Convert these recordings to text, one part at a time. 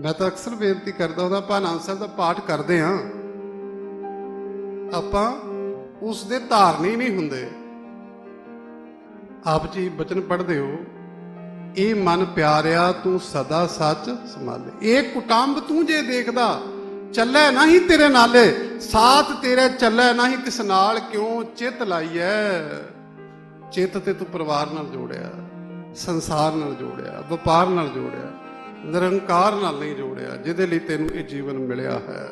ਮੈਂ ਤਾਂ ਅਕਸਰ ਬੇਨਤੀ ਕਰਦਾ ਹੁੰਦਾ, ਆਪਾਂ ਆਨੰਦ ਸਾਹਿਬ ਦਾ ਪਾਠ ਕਰਦੇ ਆਂ ਆਪਾਂ ਉਸ ਦੇ ਧਾਰਨੀ ਨਹੀਂ ਹੁੰਦੇ। ਆਪ ਜੀ ਬਚਨ ਪੜ੍ਹਦੇ ਹੋ, ਇਹ ਮਨ ਪਿਆਰਿਆ, ਤੂੰ ਸਦਾ ਸੱਚ ਸੰਭਾਲੇ। ਇਹ ਕੁਟੰਬ ਤੂੰ ਜੇ ਦੇਖਦਾ, ਚੱਲੇ ਨਹੀਂ ਤੇਰੇ ਨਾਲੇ। ਸਾਥ ਤੇਰੇ ਚੱਲੇ ਨਹੀਂ, ਕਿਸ ਨਾਲ ਕਿਉਂ ਚਿਤ ਲਾਈਐ? ਚਿੱਤ ਤੇ ਤੂੰ ਪਰਿਵਾਰ ਨਾਲ ਜੋੜਿਆ, ਸੰਸਾਰ ਨਾਲ ਜੋੜਿਆ, ਵਪਾਰ ਨਾਲ ਜੋੜਿਆ। ਨਿਰੰਕਾਰ ਨਾਲ ਨਹੀਂ ਜੋੜਿਆ, ਜਿਹਦੇ ਲਈ ਤੈਨੂੰ ਇਹ ਜੀਵਨ ਮਿਲਿਆ ਹੈ।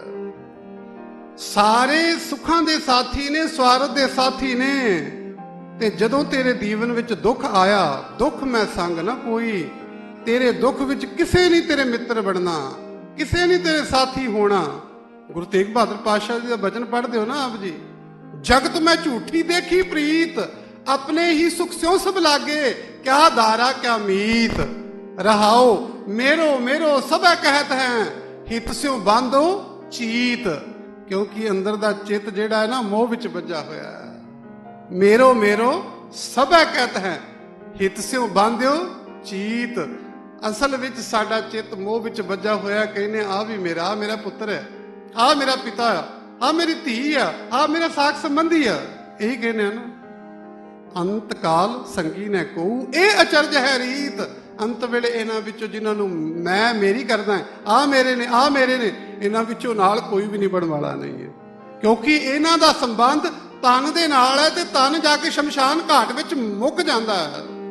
ਸਾਰੇ ਸੁੱਖਾਂ ਦੇ ਸਾਥੀ ਨੇ, ਸਵਾਰਥ ਦੇ ਸਾਥੀ ਨੇ, ਤੇ ਜਦੋਂ ਤੇਰੇ ਜੀਵਨ ਵਿੱਚ ਦੁੱਖ ਆਇਆ, ਦੁੱਖ ਮੈਂ ਸੰਗ ਨਾ ਕੋਈ, ਤੇਰੇ ਦੁੱਖ ਵਿੱਚ ਕਿਸੇ ਨਹੀਂ ਤੇਰੇ ਮਿੱਤਰ ਬਣਨਾ, ਕਿਸੇ ਨਹੀਂ ਤੇਰੇ ਸਾਥੀ ਹੋਣਾ। ਗੁਰੂ ਤੇਗ ਬਹਾਦਰ ਪਾਤਸ਼ਾਹ ਜੀ ਦਾ ਬਚਨ ਪੜ੍ਹਦੇ ਹੋ ਨਾ ਆਪ ਜੀ? ਜਗਤ ਮੈਂ ਝੂਠੀ ਦੇਖੀ ਪ੍ਰੀਤ, ਆਪਣੇ ਹੀ ਸੁਖ ਸਿਉ ਸਭ ਲਾਗੇ, ਕਿਆ ਧਾਰਾ, ਕਿਆ ਮੀਤ। ਰਹਾਓ, ਮੇਰੋ ਮੇਰੋ, ਸਭੈ ਕਹਿਤ ਹੈ। ਹਿਤ ਸਿਉ ਬੰਦੋ ਚੀਤ। ਕਿਉਂਕਿ ਅੰਦਰ ਦਾ ਚਿੱਤ ਜਿਹੜਾ ਹੈ ਨਾ, ਮੋਹ ਵਿੱਚ ਵੱਜਾ ਹੋਇਆ ਹੈ। ਮੇਰੋ ਮੇਰੋ, ਸਭੈ ਕਹਿਤ ਹੈ। ਹਿਤ ਸਿਉ ਬੰਦਿਓ ਚੀਤ। ਅਸਲ ਵਿੱਚ ਸਾਡਾ ਚਿੱਤ ਮੋਹ ਵਿੱਚ ਵੱਜਾ ਹੋਇਆ ਕਹਿੰਦੇ, ਆ ਵੀ ਮੇਰਾ ਆਹ ਮੇਰਾ ਪੁੱਤਰ ਹੈ। ਆ ਮੇਰਾ ਪਿਤਾ ਆ ਆ ਮੇਰੀ ਧੀ ਆ ਆ ਮੇਰਾ ਸਾਖ ਸੰਬੰਧੀ ਆ ਇਹੀ ਕਹਿੰਦੇ ਆ ਨਾ ਅੰਤ ਸੰਗੀ ਨੇ ਕਹੂ, ਇਹ ਅਚਰਜ ਹੈ ਰੀਤ। ਅੰਤ ਵੇਲੇ ਇਹਨਾਂ ਵਿੱਚੋਂ ਜਿਨ੍ਹਾਂ ਨੂੰ ਮੈਂ ਮੇਰੀ ਕਰਦਾ ਆ ਮੇਰੇ ਨੇ ਆ ਮੇਰੇ ਨੇ, ਇਹਨਾਂ ਵਿੱਚੋਂ ਨਾਲ ਕੋਈ ਵੀ ਨਿਭਣ ਵਾਲਾ ਨਹੀਂ ਹੈ। ਕਿਉਂਕਿ ਇਹਨਾਂ ਦਾ ਸੰਬੰਧ ਤਨ ਦੇ ਨਾਲ ਹੈ ਤੇ ਤਨ ਜਾ ਕੇ ਸ਼ਮਸ਼ਾਨ ਘਾਟ ਵਿੱਚ ਮੁੱਕ ਜਾਂਦਾ ਹੈ।